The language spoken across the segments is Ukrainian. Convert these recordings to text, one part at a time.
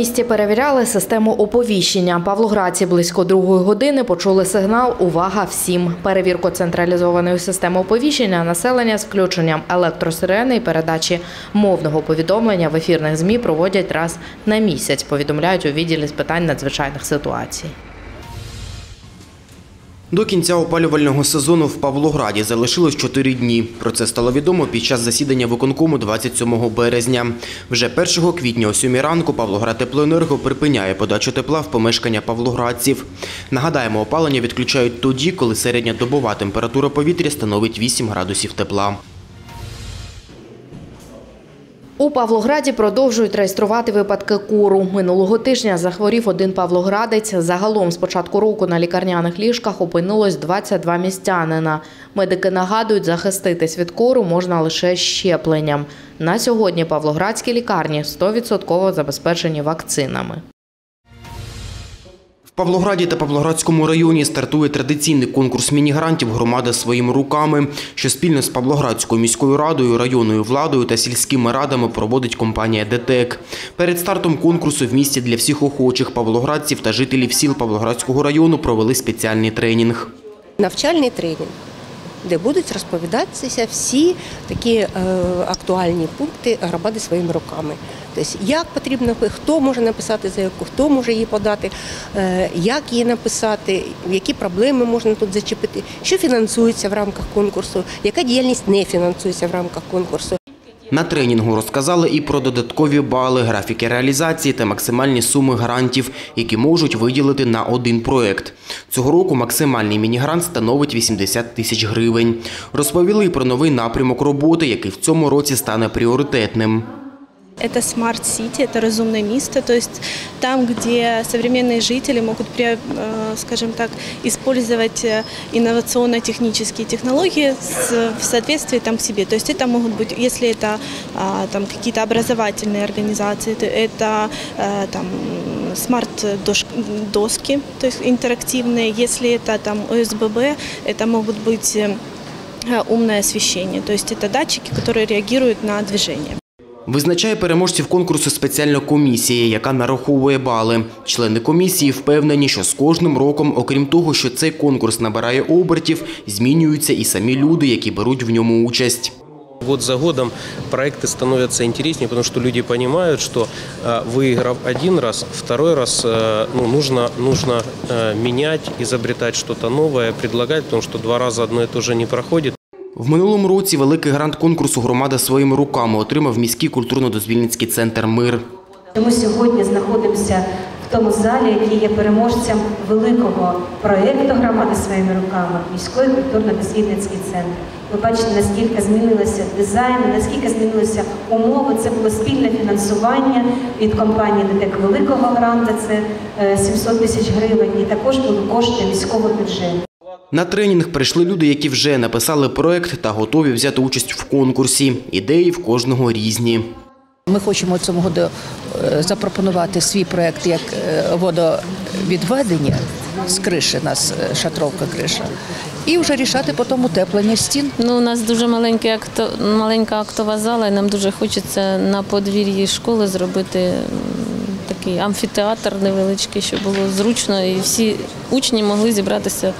Павлограді перевіряли систему оповіщення. Павлоградці близько другої години почули сигнал «Увага всім!». Перевірку централізованої системи оповіщення населення з включенням електросирени і передачі мовного повідомлення в ефірних ЗМІ проводять раз на місяць, повідомляють у відділі з питань надзвичайних ситуацій. До кінця опалювального сезону в Павлограді залишилось 4 дні. Про це стало відомо під час засідання виконкому 27 березня. Вже 1 квітня о 7 ранку Павлоград Теплоенерго припиняє подачу тепла в помешкання павлоградців. Нагадаємо, опалення відключають тоді, коли середня добова температура повітря становить 8 градусів тепла. У Павлограді продовжують реєструвати випадки кору. Минулого тижня захворів один павлоградець. Загалом з початку року на лікарняних ліжках опинилось 22 містянина. Медики нагадують, захиститись від кору можна лише щепленням. На сьогодні павлоградські лікарні 100% забезпечені вакцинами. Павлограді та Павлоградському районі стартує традиційний конкурс міні-грантів «Громада своїми руками», що спільно з Павлоградською міською радою, районною владою та сільськими радами проводить компанія «ДТЕК». Перед стартом конкурсу в місті для всіх охочих павлоградців та жителів сіл Павлоградського району провели спеціальний тренінг. навчальний тренінг, де будуть розповідатися всі такі е, актуальні пункти громади своїми руками. Тобто, як потрібно, хто може написати заявку, хто може її подати, е, як її написати, які проблеми можна тут зачепити, що фінансується в рамках конкурсу, яка діяльність не фінансується в рамках конкурсу. На тренінгу розказали і про додаткові бали, графіки реалізації та максимальні суми грантів, які можуть виділити на один проект. Цього року максимальний міні-грант становить 80 тисяч гривень. Розповіли про новий напрямок роботи, який в цьому році стане пріоритетним. Это смарт-сити, это разумное место, то есть там, где современные жители могут, э, скажем так, использовать э, инновационно-технические технологии в соответствии там к себе. То есть это могут быть, если это а, там какие-то образовательные организации, то это э, там смарт-доски, то есть интерактивные. Если это там ОСББ, это могут быть умное освещение, то есть это датчики, которые реагируют на движение. Визначає переможців конкурсу спеціальна комісія, яка нараховує бали. Члени комісії впевнені, що з кожним роком, окрім того, що цей конкурс набирає обертів, змінюються і самі люди, які беруть в ньому участь. Год за годом проекты становятся интереснее, потому что люди понимают, что э, выиграв один раз, второй раз э, ну, нужно, нужно э, менять, изобретать что-то новое, предлагать, потому что два раза одно и то же не проходит. В минулому році великий грант конкурсу «Громада своїми руками» отримав міський культурно-дозвільницький центр «Мир». Ми сьогодні знаходимося в тому залі, який є переможцем великого проєкту громади своїми руками міський культурно-дослідницький центр. Ви бачите, наскільки змінилися дизайн, наскільки змінилися умови. Це було спільне фінансування від компанії ДТЕК Великого гранта, це е, 700 тисяч гривень, і також були кошти міського бюджету. На тренінг прийшли люди, які вже написали проект та готові взяти участь в конкурсі. Ідеї в кожного різні. Ми хочемо цього году е, запропонувати свій проект як е, водовідведення з криші, нас е, шатровка криша, і вже рішати потім утеплення стін. Ну, у нас дуже маленький акто, маленька актова зала, і нам дуже хочеться на подвір'ї школи зробити такий амфітеатр невеличкий, щоб було зручно, і всі учні могли зібратися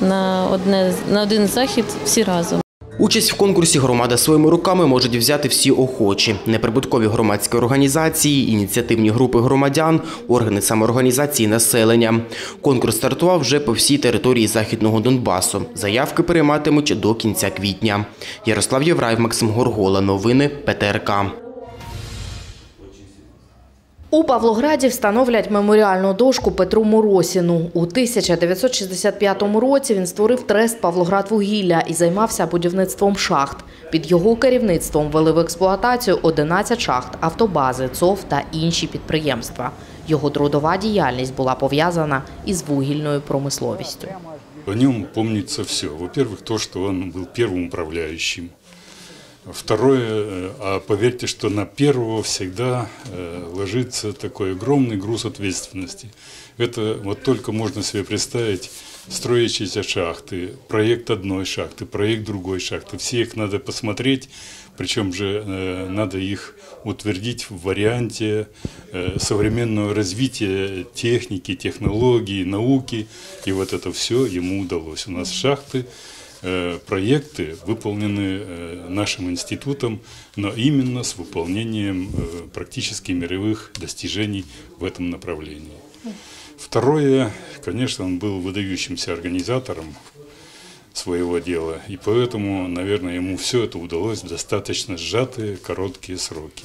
на, одне, на один захід всі разом. Участь в конкурсі «Громада своїми руками» можуть взяти всі охочі. Неприбуткові громадські організації, ініціативні групи громадян, органи самоорганізації населення. Конкурс стартував вже по всій території Західного Донбасу. Заявки прийматимуть до кінця квітня. Ярослав Євраєв, Максим Горгола. Новини ПТРК. У Павлограді встановлять меморіальну дошку Петру Моросіну. У 1965 році він створив трест «Павлоградвугілля» і займався будівництвом шахт. Під його керівництвом ввели в експлуатацію 11 шахт, автобази, ЦОВ та інші підприємства. Його трудова діяльність була пов'язана із вугільною промисловістю. О нем помнится все. Во-первых, то, что он был первым управляющим. Второе, э, а поверьте, что на первого всегда э, ложится такой огромный груз ответственности. Это вот только можно себе представить строящиеся шахты, проект одной шахты, проект другой шахты. Все их надо посмотреть, причем же э, надо их утвердить в варианте современного развития техники, технологий, науки. И вот это все ему удалось. У нас шахты, проекты выполнены э, нашим институтом, но именно с выполнением э, практически мировых достижений в этом направлении. Второе, конечно, он был выдающимся организатором своего дела, и поэтому, наверное, ему все это удалось в достаточно сжатые, короткие сроки.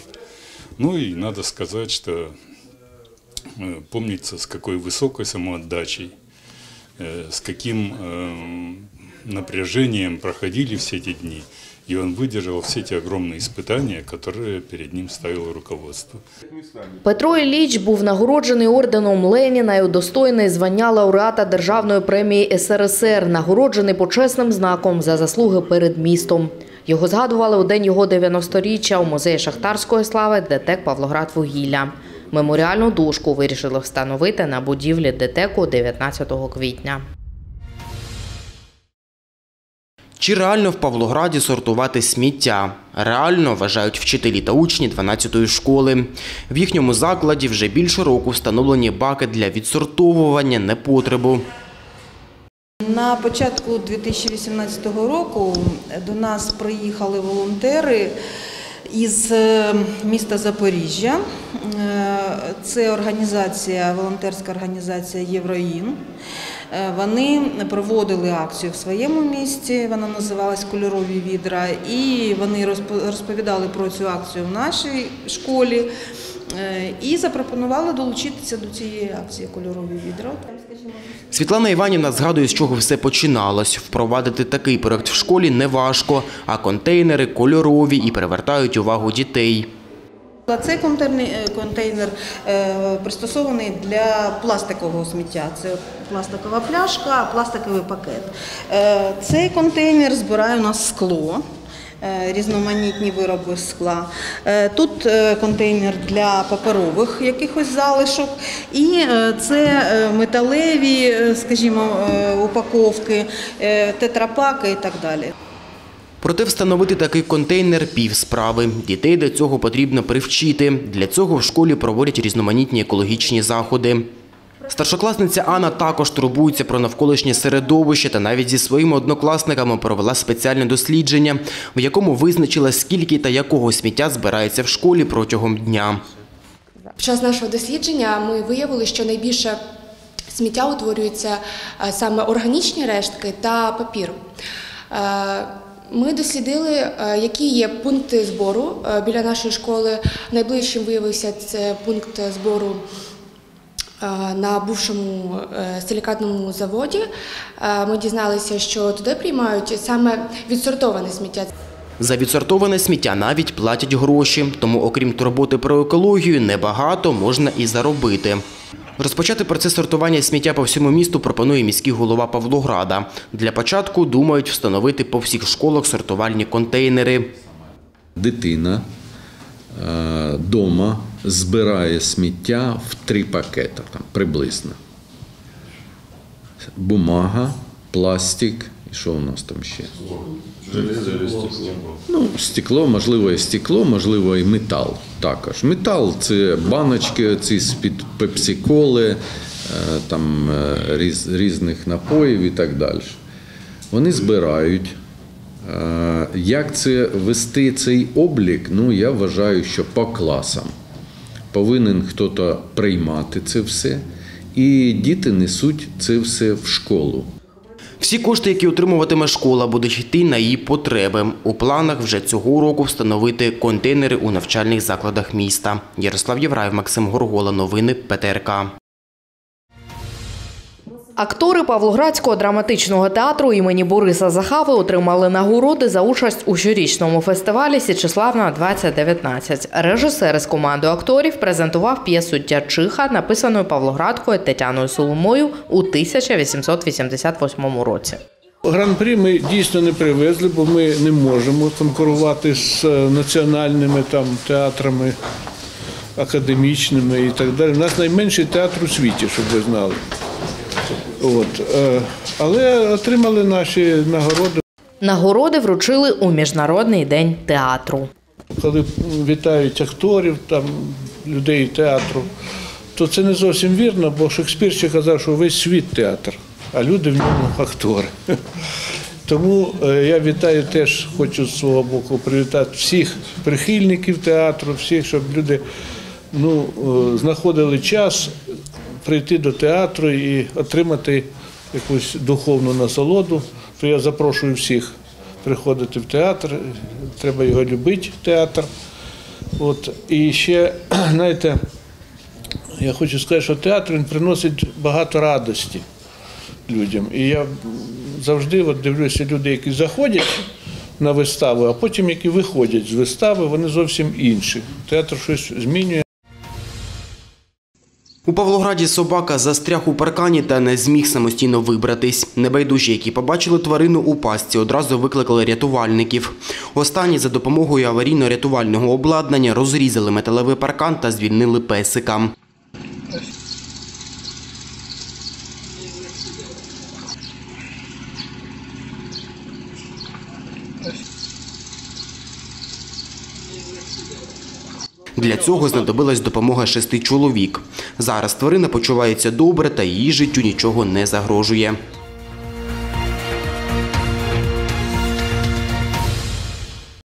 Ну и надо сказать, что э, помнится, с какой высокой самоотдачей, э, с каким э, напряжением проходили все эти дни, и он выдержал все эти огромные испытания, которые перед ним ставило руководство. Петро Ілліч був нагороджений орденом Леніна і удостоєний звання лауреата Державної премії СРСР, нагороджений почесним знаком за заслуги перед містом. Його згадували у день його 90-річчя у музеї шахтарської слави ДТЕК Павлоград вугілля. Меморіальну дошку вирішили встановити на будівлі ДТЕКу 19 квітня. Чи реально в Павлограді сортувати сміття? Реально вважають вчителі та учні 12-ї школи. В їхньому закладі вже більше року встановлені баки для відсортовування непотребу. На початку 2018 року до нас приїхали волонтери із е, міста Запоріжжя. Е, Це організація, волонтерська організація Євроїн. Е, Вони проводили акцію в своєму місті, вона називалась Кольорові відра, і вони розпо- розповідали про цю акцію в нашій школі е, і запропонували долучитися до цієї акції Кольорові відра. Світлана Іванівна згадує, з чого все починалось. Впровадити такий проект в школі неважко, а контейнери кольорові і привертають увагу дітей. Цей контейнер, контейнер е, пристосований для пластикового сміття. Це пластикова пляшка, пластиковий пакет. Е, Цей контейнер збирає у нас скло. е, Різноманітні вироби скла. Е, Тут е, контейнер для паперових якихось залишок, і е, це е, металеві, е, скажімо, е, упаковки, е, тетрапаки і так далі. Проте встановити такий контейнер – пів справи. Дітей до цього потрібно привчити. Для цього в школі проводять різноманітні екологічні заходи. Старшокласниця Анна також турбується про навколишнє середовище та навіть зі своїми однокласниками провела спеціальне дослідження, в якому визначила, скільки та якого сміття збирається в школі протягом дня. Під час нашого дослідження ми виявили, що найбільше сміття утворюється е, саме органічні рештки та папір. Ми дослідили, е, які є пункти збору е, біля нашої школи. Найближчим виявився це пункт збору е, на бувшому силікатному заводі. Ми дізналися, що туди приймають саме відсортоване сміття. За відсортоване сміття навіть платять гроші, тому окрім турботи про екологію, небагато можна і заробити. Розпочати процес сортування сміття по всьому місту пропонує міський голова Павлограда. Для початку думають встановити по всіх школах сортувальні контейнери. Дитина вдома збирає сміття в три пакети приблизно. Бумага, пластик і що у нас там ще? Ну, стекло, можливо, і стекло, можливо, і метал також. Метал це баночки ці з-під пепсиколи, е, там е, різ, різних напоїв і так далі. Вони збирають. Е, Як це вести цей облік? Ну, я вважаю, що по класам повинен хтось приймати це все, і діти несуть це все в школу. Всі кошти, які отримуватиме школа, будуть йти на її потреби. У планах вже цього року встановити контейнери у навчальних закладах міста. Ярослав Євраєв, Максим Горгола. Новини ПТРК. Актори Павлоградського драматичного театру імені Бориса Захави отримали нагороди за участь у щорічному фестивалі Січеславна 2019. Режисер із командою акторів презентував п'єсу Дячиха, написану Павлоградкою Тетяною Соломою у 1888 році. Гран-прі ми дійсно не привезли, бо ми не можемо конкурувати з е, національними там театрами академічними і так далі. У нас найменший театр у світі, щоб ви знали. От. е, Але отримали наші нагороди. Нагороди вручили у Міжнародний день театру. Коли вітають акторів, там, людей театру, то це не зовсім вірно, бо Шекспір ще казав, що весь світ театр, а люди в ньому актори. Тому е, я вітаю теж, хочу з свого боку привітати всіх прихильників театру, всіх, щоб люди ну, е, знаходили час прийти до театру і отримати якусь духовну насолоду. То я запрошую всіх приходити в театр. Треба його любити, театр. От. І ще, знаєте, я хочу сказати, що театр він приносить багато радості людям. І я завжди от дивлюся, люди, які заходять на виставу, а потім які виходять з вистави, вони зовсім інші. Театр щось змінює. У Павлограді собака застряг у паркані та не зміг самостійно вибратись. Небайдужі, які побачили тварину у пастці, одразу викликали рятувальників. Останні за допомогою аварійно-рятувального обладнання розрізали металевий паркан та звільнили песика. Для цього знадобилась допомога шести чоловік. Зараз тварина почувається добре та її життю нічого не загрожує.